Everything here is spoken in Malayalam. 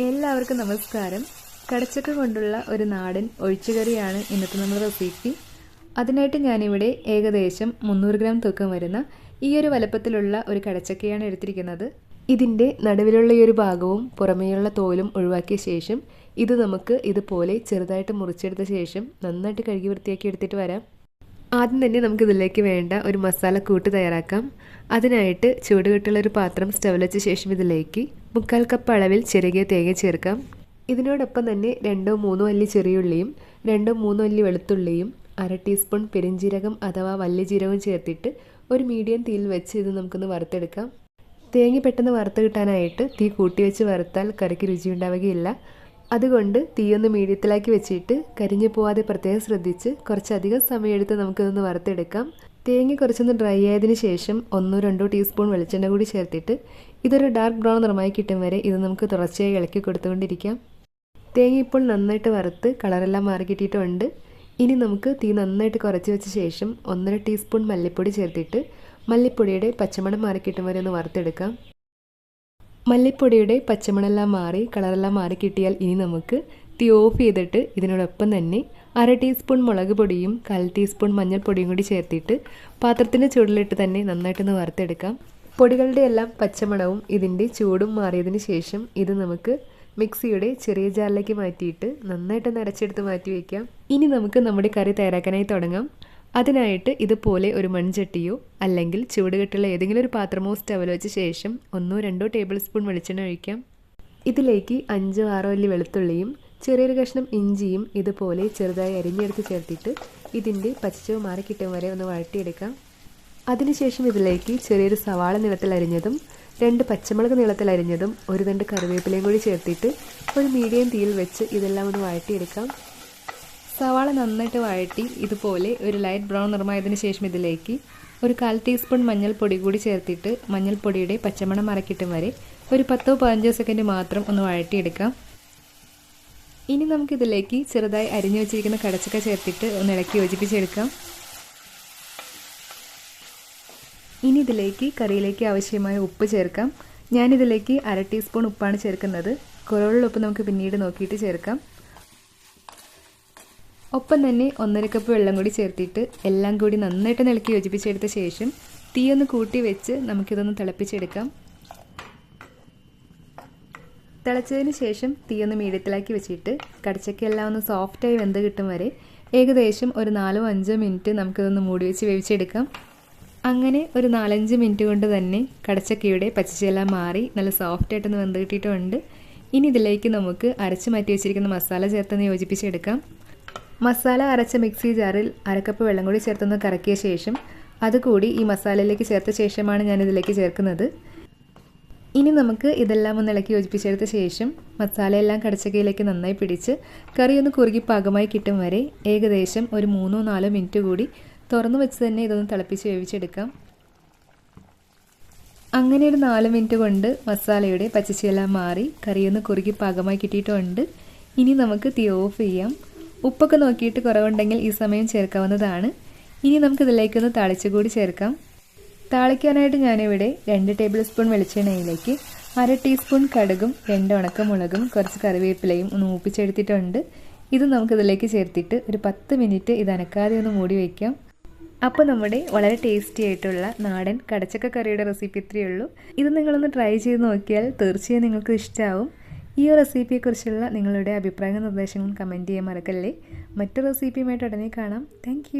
എല്ലാവർക്കും നമസ്കാരം. കടച്ചക്ക കൊണ്ടുള്ള ഒരു നാടൻ ഒഴിച്ചുകറിയാണ് ഇന്നത്തെ നമ്മുടെ റെസിപ്പി. അതിനായിട്ട് ഞാനിവിടെ ഏകദേശം മുന്നൂറ് ഗ്രാം തൂക്കം വരുന്ന ഈ ഒരു വലപ്പത്തിലുള്ള ഒരു കടച്ചക്കയാണ് എടുത്തിരിക്കുന്നത്. ഇതിന്റെ നടുവിലുള്ള ഈ ഒരു ഭാഗവും പുറമേയുള്ള തോലും ഒഴിവാക്കിയ ശേഷം ഇത് നമുക്ക് ഇതുപോലെ ചെറുതായിട്ട് മുറിച്ചെടുത്ത ശേഷം നന്നായിട്ട് കഴുകി വൃത്തിയാക്കി എടുത്തിട്ട് വരാം. ആദ്യം തന്നെ നമുക്ക് ഇതിലേക്ക് വേണ്ട ഒരു മസാല കൂട്ട് തയ്യാറാക്കാം. അതിനായിട്ട് ചൂടുകെട്ടുള്ള ഒരു പാത്രം സ്റ്റവ് വെച്ച ശേഷം ഇതിലേക്ക് മുക്കാൽ കപ്പ് അളവിൽ ചെറുകിയ തേങ്ങ ചേർക്കാം. ഇതിനോടൊപ്പം തന്നെ രണ്ടോ മൂന്നോ അല്ലി ചെറിയുള്ളിയും രണ്ടോ മൂന്നോ അല്ലി വെളുത്തുള്ളിയും അര ടീസ്പൂൺ പെരിഞ്ജീരകം അഥവാ വലിയ ജീരകവും ചേർത്തിട്ട് ഒരു മീഡിയം തീയിൽ വെച്ച് ഇത് നമുക്കൊന്ന് വറുത്തെടുക്കാം. തേങ്ങ പെട്ടെന്ന് വറുത്ത് കിട്ടാനായിട്ട് തീ കൂട്ടി വെച്ച് വറുത്താൽ കറിക്ക് രുചി ഉണ്ടാവുകയില്ല. അതുകൊണ്ട് തീയൊന്ന് മീഡിയത്തിലാക്കി വെച്ചിട്ട് കരിഞ്ഞു പോവാതെ പ്രത്യേകം ശ്രദ്ധിച്ച് കുറച്ചധികം സമയമെടുത്ത് നമുക്കിതൊന്ന് വറുത്തെടുക്കാം. തേങ്ങ കുറച്ചൊന്ന് ഡ്രൈ ആയതിനു ശേഷം ഒന്നോ രണ്ടോ ടീസ്പൂൺ വെളിച്ചെണ്ണ കൂടി ചേർത്തിട്ട് ഇതൊരു ഡാർക്ക് ബ്രൗൺ നിറമായി കിട്ടും വരെ ഇത് നമുക്ക് തുടർച്ചയായി ഇളക്കി കൊടുത്തുകൊണ്ടിരിക്കാം. തേങ്ങ ഇപ്പോൾ നന്നായിട്ട് വറുത്ത് കളറെല്ലാം മാറി കിട്ടിയിട്ടുണ്ട്. ഇനി നമുക്ക് തീ നന്നായിട്ട് കുറച്ച് വെച്ച ശേഷം ഒന്നര ടീസ്പൂൺ മല്ലിപ്പൊടി ചേർത്തിട്ട് മല്ലിപ്പൊടിയുടെ പച്ചമണം മാറി കിട്ടും വരെ ഒന്ന് വറുത്തെടുക്കാം. മല്ലിപ്പൊടിയുടെ പച്ചമണെല്ലാം മാറി കളറെല്ലാം മാറി കിട്ടിയാൽ ഇനി നമുക്ക് തീ ഓഫ് ചെയ്തിട്ട് ഇതിനോടൊപ്പം തന്നെ അര ടീസ്പൂൺ മുളക് പൊടിയും കാൽ ടീസ്പൂൺ മഞ്ഞൾപ്പൊടിയും കൂടി ചേർത്തിട്ട് പാത്രത്തിന്റെ ചൂടിലിട്ട് തന്നെ നന്നായിട്ടൊന്ന് വറുത്തെടുക്കാം. പൊടികളുടെ എല്ലാം പച്ചമണവും ഇതിന്റെ ചൂടും മാറിയതിന് ശേഷം ഇത് നമുക്ക് മിക്സിയുടെ ചെറിയ ജാറിലേക്ക് മാറ്റിയിട്ട് നന്നായിട്ടൊന്ന് അരച്ചെടുത്ത് മാറ്റി വയ്ക്കാം. ഇനി നമുക്ക് നമ്മുടെ കറി തയ്യാറാക്കാനായി തുടങ്ങാം. അതിനായിട്ട് ഇതുപോലെ ഒരു മൺചട്ടിയോ അല്ലെങ്കിൽ ചുവടുകെട്ടുള്ള ഏതെങ്കിലും ഒരു പാത്രമോ സ്റ്റവിൽ വെച്ച ശേഷം ഒന്നോ രണ്ടോ ടേബിൾ സ്പൂൺ വെളിച്ചെണ്ണ ഒഴിക്കാം. ഇതിലേക്ക് അഞ്ചോ ആറോ അല്ലി വെളുത്തുള്ളിയും ചെറിയൊരു കഷ്ണം ഇഞ്ചിയും ഇതുപോലെ ചെറുതായി അരിഞ്ഞെടുത്ത് ചേർത്തിട്ട് ഇതിന്റെ പച്ചച്ചവ് മാറി കിട്ടും വരെ ഒന്ന് വഴട്ടിയെടുക്കാം അതിനുശേഷം ഇതിലേക്ക് ചെറിയൊരു സവാള നീളത്തിൽ അരിഞ്ഞതും രണ്ട് പച്ചമുളക് നീളത്തിൽ അരിഞ്ഞതും ഒരു രണ്ട് കറിവേപ്പിലയും കൂടി ചേർത്തിട്ട് ഒരു മീഡിയം തീയിൽ വെച്ച് ഇതെല്ലാം ഒന്ന് വഴട്ടിയെടുക്കാം സവാള നന്നായിട്ട് വഴറ്റി ഇതുപോലെ ഒരു ലൈറ്റ് ബ്രൗൺ നിറമായതിനു ശേഷം ഇതിലേക്ക് ഒരു കാൽ ടീസ്പൂൺ മഞ്ഞൾപ്പൊടി കൂടി ചേർത്തിട്ട് മഞ്ഞൾപ്പൊടിയുടെ പച്ചമണം മറക്കിട്ടും വരെ ഒരു പത്തോ പതിനഞ്ചോ സെക്കൻഡ് മാത്രം ഒന്ന് വഴറ്റിയെടുക്കാം. ഇനി നമുക്കിതിലേക്ക് ചെറുതായി അരിഞ്ഞു വെച്ചിരിക്കുന്ന കടച്ചക്ക ചേർത്തിട്ട് ഒന്ന് ഇളക്കി യോജിപ്പിച്ചെടുക്കാം. ഇനി ഇതിലേക്ക് കറിയിലേക്ക് ആവശ്യമായ ഉപ്പ് ചേർക്കാം. ഞാനിതിലേക്ക് അര ടീസ്പൂൺ ഉപ്പാണ് ചേർക്കുന്നത്. കുറവുള്ള ഉപ്പ് നമുക്ക് പിന്നീട് നോക്കിയിട്ട് ചേർക്കാം. ഒപ്പം തന്നെ ഒന്നര കപ്പ് വെള്ളം കൂടി ചേർത്തിട്ട് എല്ലാം കൂടി നന്നായിട്ട് നിലയ്ക്ക് യോജിപ്പിച്ചെടുത്ത ശേഷം തീ ഒന്ന് കൂട്ടി വെച്ച് നമുക്കിതൊന്ന് തിളപ്പിച്ചെടുക്കാം. തിളച്ചതിന് ശേഷം തീ ഒന്ന് മീഡിയത്തിലാക്കി വെച്ചിട്ട് കടച്ചക്കെല്ലാം ഒന്ന് സോഫ്റ്റായി വെന്ത് കിട്ടും വരെ ഏകദേശം ഒരു നാലോ അഞ്ചോ മിനിറ്റ് നമുക്കിതൊന്ന് മൂടി വെച്ച് വേവിച്ചെടുക്കാം. അങ്ങനെ ഒരു നാലഞ്ച് മിനിറ്റ് കൊണ്ട് തന്നെ കടച്ചക്കയുടെ പച്ചച്ചെല്ലാം മാറി നല്ല സോഫ്റ്റായിട്ടൊന്ന് വെന്ത് കിട്ടിയിട്ടുണ്ട്. ഇനി ഇതിലേക്ക് നമുക്ക് അരച്ച് മാറ്റി വെച്ചിരിക്കുന്ന മസാല ചേർത്തൊന്ന് യോജിപ്പിച്ചെടുക്കാം. മസാല അരച്ച മിക്സി ജാറിൽ അരക്കപ്പ് വെള്ളം കൂടി ചേർത്തൊന്ന് കറക്കിയ ശേഷം അതുകൂടി ഈ മസാലയിലേക്ക് ചേർത്ത ശേഷമാണ് ഞാൻ ഇതിലേക്ക് ചേർക്കുന്നത്. ഇനി നമുക്ക് ഇതെല്ലാം ഒന്ന് ഇളക്കി യോജിപ്പിച്ചെടുത്ത ശേഷം മസാലയെല്ലാം കടച്ചക്കയിലേക്ക് നന്നായി പിടിച്ച് കറി ഒന്ന് കുറുകി പാകമായി കിട്ടും വരെ ഏകദേശം ഒരു മൂന്നോ നാലോ മിനിറ്റ് കൂടി തുറന്നു വെച്ച് തന്നെ ഇതൊന്ന് തിളപ്പിച്ച് വേവിച്ചെടുക്കാം. അങ്ങനെ ഒരു നാല് മിനിറ്റ് കൊണ്ട് മസാലയുടെ പച്ചച്ചെല്ലാം മാറി കറിയൊന്ന് കുറുകി പാകമായി കിട്ടിയിട്ടുണ്ട്. ഇനി നമുക്ക് തീ ഓഫ് ചെയ്യാം. ഉപ്പൊക്കെ നോക്കിയിട്ട് കുറവുണ്ടെങ്കിൽ ഈ സമയം ചേർക്കാവുന്നതാണ്. ഇനി നമുക്ക് ഇതിലേക്കൊന്ന് താളിച്ചു കൂടി ചേർക്കാം. താളിക്കാനായിട്ട് ഞാനിവിടെ രണ്ട് ടേബിൾ സ്പൂൺ വെളിച്ചെണ്ണയിലേക്ക് അര ടീസ്പൂൺ കടുകും രണ്ട് ഉണക്കമുളകും കുറച്ച് കറിവേപ്പിലയും ഒന്ന് മൂപ്പിച്ചെടുത്തിട്ടുണ്ട്. ഇത് നമുക്കിതിലേക്ക് ചേർത്തിട്ട് ഒരു പത്ത് മിനിറ്റ് ഇത് അനക്കാതെ ഒന്ന് മൂടി വയ്ക്കാം അപ്പോൾ നമ്മുടെ വളരെ ടേസ്റ്റി ആയിട്ടുള്ള നാടൻ കടച്ചക്ക കറിയുടെ റെസിപ്പി ഇത്രയേ ഉള്ളൂ. ഇത് നിങ്ങളൊന്ന് ട്രൈ ചെയ്ത് നോക്കിയാൽ തീർച്ചയായും നിങ്ങൾക്ക് ഇഷ്ടമാവും ഈ റെസിപ്പിയെക്കുറിച്ചുള്ള നിങ്ങളുടെ അഭിപ്രായങ്ങളും നിർദ്ദേശങ്ങളും കമന്റ് ചെയ്യാൻ മറക്കല്ലേ? മറ്റു റെസിപ്പിയുമായിട്ട് ഉടനെ കാണാം. താങ്ക്